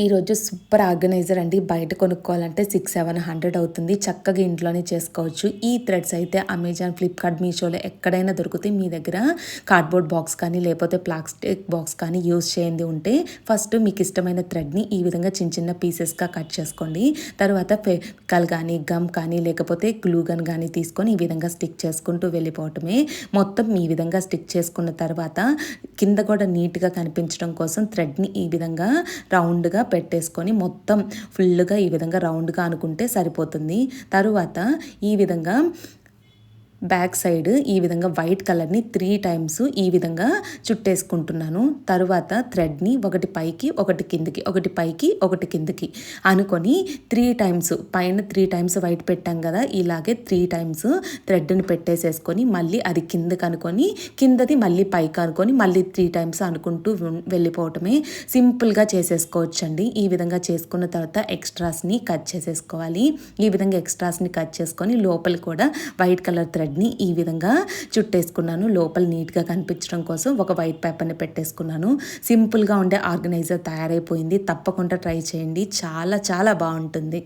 ఈరోజు super organiser అండి. బయట కొనుక్కోవాలంటే సిక్స్ సెవెన్ హండ్రెడ్ అవుతుంది. చక్కగా ఇంట్లోనే చేసుకోవచ్చు. ఈ థ్రెడ్స్ అయితే అమెజాన్ ఫ్లిప్కార్ట్ మీషోలో ఎక్కడైనా దొరికితే మీ దగ్గర కార్డ్బోర్డ్ బాక్స్ కానీ లేకపోతే ప్లాస్టిక్ బాక్స్ కానీ యూస్ చేయండి ఉంటే ఫస్ట్ మీకు ఇష్టమైన థ్రెడ్ని ఈ విధంగా చిన్న చిన్న పీసెస్గా కట్ చేసుకోండి. తర్వాత ఫెవికల్ కానీ గమ్ కానీ లేకపోతే గ్లూ గన్ కానీ తీసుకొని ఈ విధంగా స్టిక్ చేసుకుంటూ వెళ్ళిపోవటమే. మొత్తం ఈ విధంగా స్టిక్ చేసుకున్న తర్వాత కింద కూడా నీట్గా కనిపించడం కోసం థ్రెడ్ని ఈ విధంగా రౌండ్గా పెట్టేసుకొని మొత్తం ఫుల్గా ఈ విధంగా రౌండ్గా అనుకుంటే సరిపోతుంది. తరువాత ఈ విధంగా బ్యాక్ సైడ్ ఈ విధంగా వైట్ కలర్ని త్రీ టైమ్స్ ఈ విధంగా చుట్టేసుకుంటున్నాను. తర్వాత థ్రెడ్ని ఒకటి పైకి ఒకటి కిందికి ఒకటి పైకి ఒకటి కిందికి అనుకొని త్రీ టైమ్స్ పైన త్రీ టైమ్స్ వైట్ పెట్టాం కదా ఇలాగే త్రీ టైమ్స్ థ్రెడ్ని పెట్టేసేసుకొని మళ్ళీ అది కిందకి అనుకొని కిందది మళ్ళీ పైకి అనుకొని మళ్ళీ త్రీ టైమ్స్ అనుకుంటూ వెళ్ళిపోవటమే సింపుల్గా చేసేసుకోవచ్చండి. ఈ విధంగా చేసుకున్న తర్వాత ఎక్స్ట్రాస్ని కట్ చేసేసుకోవాలి. ఈ విధంగా ఎక్స్ట్రాస్ని కట్ చేసుకొని లోపల కూడా వైట్ కలర్ థ్రెడ్ బ్రెడ్ని ఈ విధంగా చుట్టేసుకున్నాను. లోపల నీట్గా కనిపించడం కోసం ఒక వైట్ పేపర్ని పెట్టేసుకున్నాను. సింపుల్గా ఉండే ఆర్గనైజర్ తయారైపోయింది. తప్పకుండా ట్రై చేయండి. చాలా చాలా బాగుంటుంది.